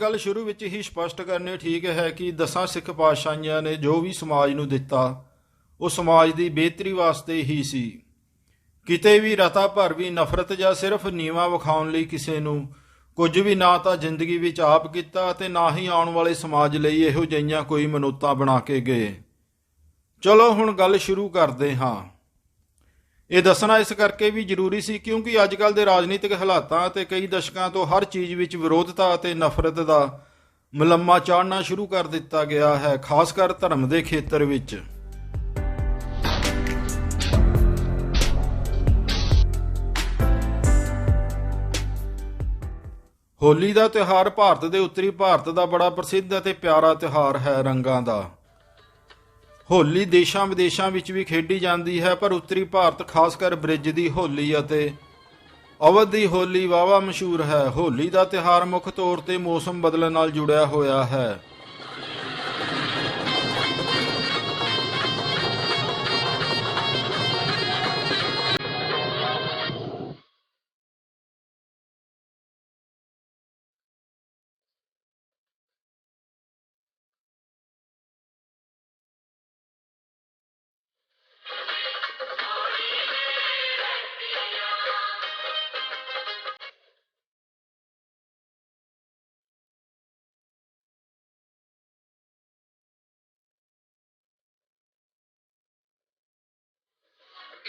ਗੱਲ ਸ਼ੁਰੂ ਵਿੱਚ ਹੀ ਸਪਸ਼ਟ ਕਰਨੇ ਠੀਕ ਹੈ ਕਿ ਦਸਾਂ ਸਿੱਖ ਪਾਤਸ਼ਾਹੀਆਂ ਨੇ ਜੋ ਵੀ ਸਮਾਜ ਨੂੰ ਦਿੱਤਾ, ਉਹ ਸਮਾਜ ਦੀ ਬਿਹਤਰੀ ਵਾਸਤੇ ਹੀ ਸੀ। ਕਿਤੇ ਵੀ ਰਤਾ ਭਰ ਵੀ ਨਫ਼ਰਤ ਜਾਂ ਸਿਰਫ ਨੀਵਾ ਵਿਖਾਉਣ ਲਈ ਕਿਸੇ ਨੂੰ ਕੁਝ ਵੀ ਨਾ ਤਾਂ ਜ਼ਿੰਦਗੀ ਵਿੱਚ ਆਪ ਕੀਤਾ ਤੇ ਨਾ ਹੀ ਆਉਣ ਵਾਲੇ ਸਮਾਜ ਲਈ ਇਹੋ ਜਿਹੀਆਂ ਕੋਈ ਮਨੋਤਾਂ ਬਣਾ ਕੇ ਗਏ। ਚਲੋ ਹੁਣ ਗੱਲ ਸ਼ੁਰੂ ਕਰਦੇ ਹਾਂ। ਇਹ ਦੱਸਣਾ ਇਸ ਕਰਕੇ ਵੀ ਜ਼ਰੂਰੀ ਸੀ ਕਿਉਂਕਿ ਅੱਜ ਕੱਲ ਦੇ ਰਾਜਨੀਤਿਕ ਹਾਲਾਤਾਂ ਅਤੇ ਕਈ ਦਸ਼ਕਾਂ ਤੋਂ ਹਰ ਚੀਜ਼ ਵਿੱਚ ਵਿਰੋਧਤਾ ਅਤੇ ਨਫ਼ਰਤ ਦਾ ਮਲੰਮਾ ਚਾੜਨਾ ਸ਼ੁਰੂ ਕਰ ਦਿੱਤਾ ਗਿਆ ਹੈ, ਖਾਸ ਕਰ ਧਰਮ ਦੇ ਖੇਤਰ ਵਿੱਚ। ਹੋਲੀ ਦਾ ਤਿਉਹਾਰ ਭਾਰਤ ਦੇ ਉੱਤਰੀ ਭਾਰਤ ਦਾ ਬੜਾ ਪ੍ਰਸਿੱਧ ਅਤੇ ਪਿਆਰਾ ਤਿਉਹਾਰ ਹੈ ਰੰਗਾਂ ਦਾ। ਹੋਲੀ ਦੇਸ਼ਾਂ ਵਿਦੇਸ਼ਾਂ ਵਿੱਚ ਵੀ ਖੇਡੀ ਜਾਂਦੀ ਹੈ, ਪਰ ਉੱਤਰੀ ਭਾਰਤ ਖਾਸ ਕਰ ਬ੍ਰਿਜ ਦੀ ਹੋਲੀ ਅਤੇ ਅਵਧ ਦੀ ਹੋਲੀ ਵਾਵਾ ਮਸ਼ਹੂਰ ਹੈ। ਹੋਲੀ ਦਾ ਤਿਉਹਾਰ ਮੁੱਖ ਤੌਰ ਤੇ ਮੌਸਮ ਬਦਲਣ ਨਾਲ ਜੁੜਿਆ ਹੋਇਆ ਹੈ।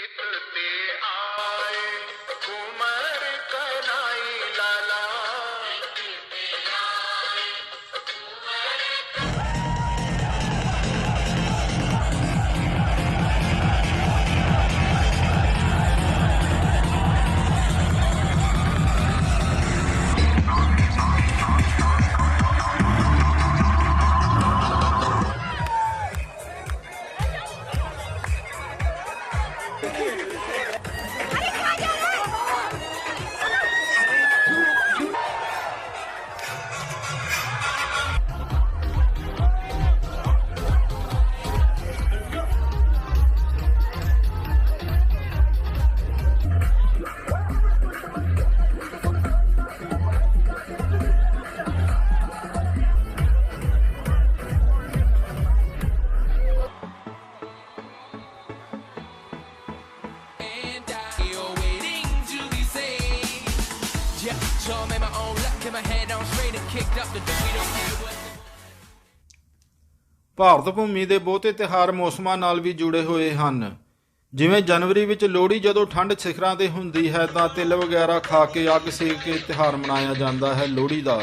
इतते आए so I made my own luck, kept my head on straight and kicked up the door. We don't care what. Bharat ਭੂਮੀ ਦੇ ਬਹੁਤੇ ਤਿਉਹਾਰ ਮੌਸਮਾਂ ਨਾਲ ਵੀ ਜੁੜੇ ਹੋਏ ਹਨ ਜਿਵੇਂ ਜਨਵਰੀ ਵਿੱਚ ਲੋਹੜੀ ਜਦੋਂ ਠੰਡ ਸਿਖਰਾਂ ਤੇ ਹੁੰਦੀ ਹੈ ਤਾਂ ਤਿਲ ਵਗੈਰਾ ਖਾ ਕੇ ਅੱਗ ਸੇਕ ਕੇ ਤਿਉਹਾਰ ਮਨਾਇਆ ਜਾਂਦਾ ਹੈ ਲੋਹੜੀ ਦਾ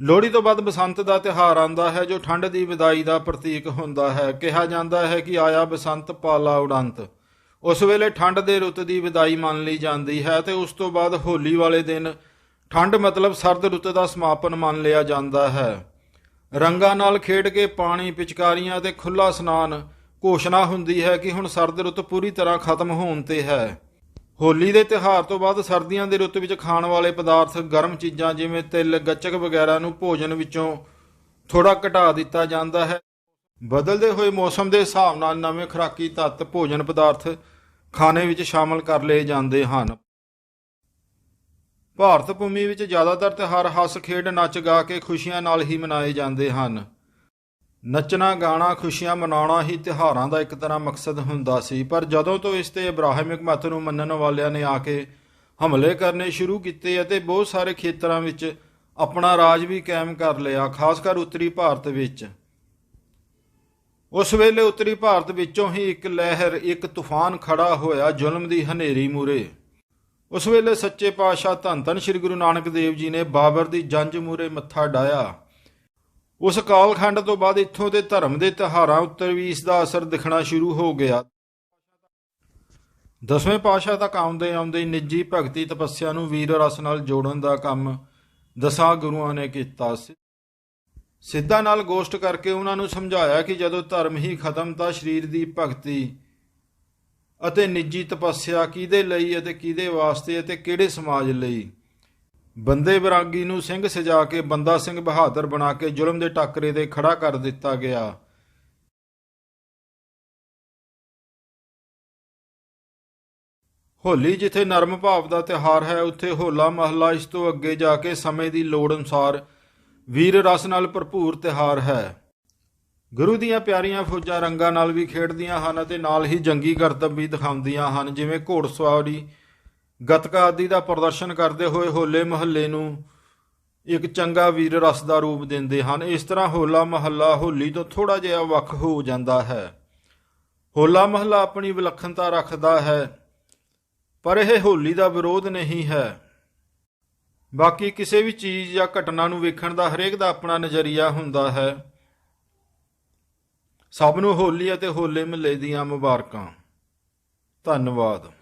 ਲੋਹੜੀ ਤੋਂ ਬਾਅਦ ਬਸੰਤ ਦਾ ਤਿਉਹਾਰ ਆਉਂਦਾ ਹੈ, ਜੋ ਠੰਡ ਦੀ ਵਿਦਾਈ ਦਾ ਪ੍ਰਤੀਕ ਹੁੰਦਾ ਹੈ। ਕਿਹਾ ਜਾਂਦਾ ਹੈ ਕਿ ਆਇਆ ਬਸੰਤ ਪਾਲਾ ਉਡੰਤ। ਉਸ ਵੇਲੇ ਠੰਡ ਦੇ ਰੁੱਤ ਦੀ ਵਿਦਾਈ ਮੰਨ ਲਈ ਜਾਂਦੀ ਹੈ ਤੇ ਉਸ ਤੋਂ ਬਾਅਦ ਹੋਲੀ ਵਾਲੇ ਦਿਨ ਠੰਡ ਮਤਲਬ ਸਰਦ ਰੁੱਤ ਦਾ ਸਮਾਪਨ ਮੰਨ ਲਿਆ ਜਾਂਦਾ ਹੈ। ਰੰਗਾਂ ਨਾਲ ਖੇਡ ਕੇ ਪਾਣੀ, ਪਿਚਕਾਰੀਆਂ ਤੇ ਖੁੱਲਾ ਸਨਾਨ ਘੋਸ਼ਣਾ ਹੁੰਦੀ ਹੈ ਕਿ ਹੁਣ ਸਰਦ ਰੁੱਤ ਪੂਰੀ ਤਰ੍ਹਾਂ ਖਤਮ ਹੋਣ ਤੇ ਹੈ। ਹੋਲੀ ਦੇ ਤਿਉਹਾਰ ਤੋਂ ਬਾਅਦ ਸਰਦੀਆਂ ਦੇ ਰੁੱਤ ਵਿੱਚ ਖਾਣ ਵਾਲੇ ਪਦਾਰਥ, ਗਰਮ ਚੀਜ਼ਾਂ ਜਿਵੇਂ ਤਿਲ, ਗੱਚਕ ਵਗੈਰਾ ਨੂੰ ਭੋਜਨ ਵਿੱਚੋਂ ਥੋੜਾ ਘਟਾ ਦਿੱਤਾ ਜਾਂਦਾ ਹੈ। ਬਦਲਦੇ ਹੋਏ ਮੌਸਮ ਦੇ ਹਿਸਾਬ ਨਾਲ ਨਵੇਂ ਖੁਰਾਕੀ ਤੱਤ, ਭੋਜਨ ਪਦਾਰਥ ਖਾਣੇ ਵਿੱਚ ਸ਼ਾਮਲ ਕਰ ਲਏ ਜਾਂਦੇ ਹਨ। ਭਾਰਤ ਭੂਮੀ ਵਿੱਚ ਜ਼ਿਆਦਾਤਰ ਤਿਉਹਾਰ ਹੱਸ ਖੇਡ, ਨੱਚ ਗਾ ਕੇ ਖੁਸ਼ੀਆਂ ਨਾਲ ਹੀ ਮਨਾਏ ਜਾਂਦੇ ਹਨ। ਨੱਚਣਾ, ਗਾਣਾ, ਖੁਸ਼ੀਆਂ ਮਨਾਉਣਾ ਹੀ ਤਿਉਹਾਰਾਂ ਦਾ ਇੱਕ ਤਰ੍ਹਾਂ ਮਕਸਦ ਹੁੰਦਾ ਸੀ। ਪਰ ਜਦੋਂ ਤੋਂ ਇਸ ਤੇ ਇਬਰਾਹਿਮਿਕ ਮਤ ਨੂੰ ਮੰਨਣ ਵਾਲਿਆਂ ਨੇ ਆ ਕੇ ਹਮਲੇ ਕਰਨੇ ਸ਼ੁਰੂ ਕੀਤੇ ਅਤੇ ਬਹੁਤ ਸਾਰੇ ਖੇਤਰਾਂ ਵਿੱਚ ਆਪਣਾ ਰਾਜ ਵੀ ਕਾਇਮ ਕਰ ਲਿਆ, ਖਾਸ ਕਰ ਉੱਤਰੀ ਭਾਰਤ ਵਿੱਚ। ਉਸ ਵੇਲੇ ਉੱਤਰੀ ਭਾਰਤ ਵਿੱਚੋਂ ਹੀ ਇੱਕ ਲਹਿਰ, ਇੱਕ ਤੂਫਾਨ ਖੜਾ ਹੋਇਆ ਜ਼ੁਲਮ ਦੀ ਹਨੇਰੀ ਮੂਰੇ ਉਸ ਵੇਲੇ ਸੱਚੇ ਪਾਤਸ਼ਾਹ ਧੰਨ ਧੰਨ ਸ੍ਰੀ ਗੁਰੂ ਨਾਨਕ ਦੇਵ ਜੀ ਨੇ ਬਾਬਰ ਦੀ ਜੰਜ ਮੂਰੇ ਮੱਥਾ ਡਾਇਆ ਉਸ ਕਾਲਖੰਡ ਤੋਂ ਬਾਅਦ ਇੱਥੋਂ ਦੇ ਧਰਮ ਦੇ ਤਿਉਹਾਰਾਂ ਉੱਤੇ ਵੀ ਇਸ ਦਾ ਅਸਰ ਦਿਖਣਾ ਸ਼ੁਰੂ ਹੋ ਗਿਆ। ਦਸਵੇਂ ਪਾਤਸ਼ਾਹ ਤੱਕ ਆਉਂਦੇ ਆਉਂਦੇ ਨਿੱਜੀ ਭਗਤੀ ਤਪੱਸਿਆ ਨੂੰ ਵੀਰ ਰਸ ਨਾਲ ਜੋੜਨ ਦਾ ਕੰਮ ਦਸਾਂ ਗੁਰੂਆਂ ਨੇ ਕੀਤਾ ਸੀ। ਸਿੱਧਾ ਨਾਲ ਗੋਸ਼ਟ ਕਰਕੇ ਉਹਨਾਂ ਨੂੰ ਸਮਝਾਇਆ ਕਿ ਜਦੋਂ ਧਰਮ ਹੀ ਖਤਮ ਤਾਂ ਸਰੀਰ ਦੀ ਭਗਤੀ ਅਤੇ ਨਿੱਜੀ ਤਪੱਸਿਆ ਕਿਹਦੇ ਲਈ ਅਤੇ ਕਿਹਦੇ ਵਾਸਤੇ ਅਤੇ ਕਿਹੜੇ ਸਮਾਜ ਲਈ? ਬੰਦੇ ਵਿਰਾਗੀ ਨੂੰ ਸਿੰਘ ਸਜਾ ਕੇ ਬੰਦਾ ਸਿੰਘ ਬਹਾਦਰ ਬਣਾ ਕੇ ਜ਼ੁਲਮ ਦੇ ਟੱਕਰੇ ਤੇ ਖੜਾ ਕਰ ਦਿੱਤਾ ਗਿਆ। ਹੋਲੀ ਜਿੱਥੇ ਨਰਮ ਭਾਵ ਦਾ ਤਿਹਾਰ ਹੈ, ਉੱਥੇ ਹੋਲਾ ਮਹੱਲਾ ਇਸ ਤੋਂ ਅੱਗੇ ਜਾ ਕੇ ਸਮੇਂ ਦੀ ਲੋੜ ਅਨੁਸਾਰ ਵੀਰ ਰਸ ਨਾਲ ਭਰਪੂਰ ਤਿਹਾਰ ਹੈ। ਗੁਰੂ ਦੀਆਂ ਪਿਆਰੀਆਂ ਫੌਜਾਂ ਰੰਗਾਂ ਨਾਲ ਵੀ ਖੇਡਦੀਆਂ ਹਨ ਅਤੇ ਨਾਲ ਹੀ ਜੰਗੀ ਕਰਤੱਵ ਵੀ ਦਿਖਾਉਂਦੀਆਂ ਹਨ, ਜਿਵੇਂ ਘੋੜਸਵਾਰੀ ਗਤਕਾ ਆਦਿ ਦਾ ਪ੍ਰਦਰਸ਼ਨ ਕਰਦੇ ਹੋਏ ਹੋਲੇ ਮਹੱਲੇ ਨੂੰ ਇੱਕ ਚੰਗਾ ਵੀਰ ਰਸ ਦਾ ਰੂਪ ਦਿੰਦੇ ਹਨ। ਇਸ ਤਰ੍ਹਾਂ ਹੋਲਾ ਮਹੱਲਾ ਹੋਲੀ ਤੋਂ ਥੋੜਾ ਜਿਹਾ ਵੱਖ ਹੋ ਜਾਂਦਾ ਹੈ। ਹੋਲਾ ਮਹੱਲਾ ਆਪਣੀ ਵਿਲੱਖਣਤਾ ਰੱਖਦਾ ਹੈ, ਪਰ ਇਹ ਹੋਲੀ ਦਾ ਵਿਰੋਧ ਨਹੀਂ ਹੈ। ਬਾਕੀ ਕਿਸੇ ਵੀ ਚੀਜ਼ ਜਾਂ ਘਟਨਾ ਨੂੰ ਵੇਖਣ ਦਾ ਹਰੇਕ ਦਾ ਆਪਣਾ ਨਜ਼ਰੀਆ ਹੁੰਦਾ ਹੈ। ਸਭ ਨੂੰ ਹੋਲੀ ਅਤੇ ਹੋਲੇ ਮਹੱਲੇ ਦੀਆਂ ਮੁਬਾਰਕਾਂ। ਧੰਨਵਾਦ।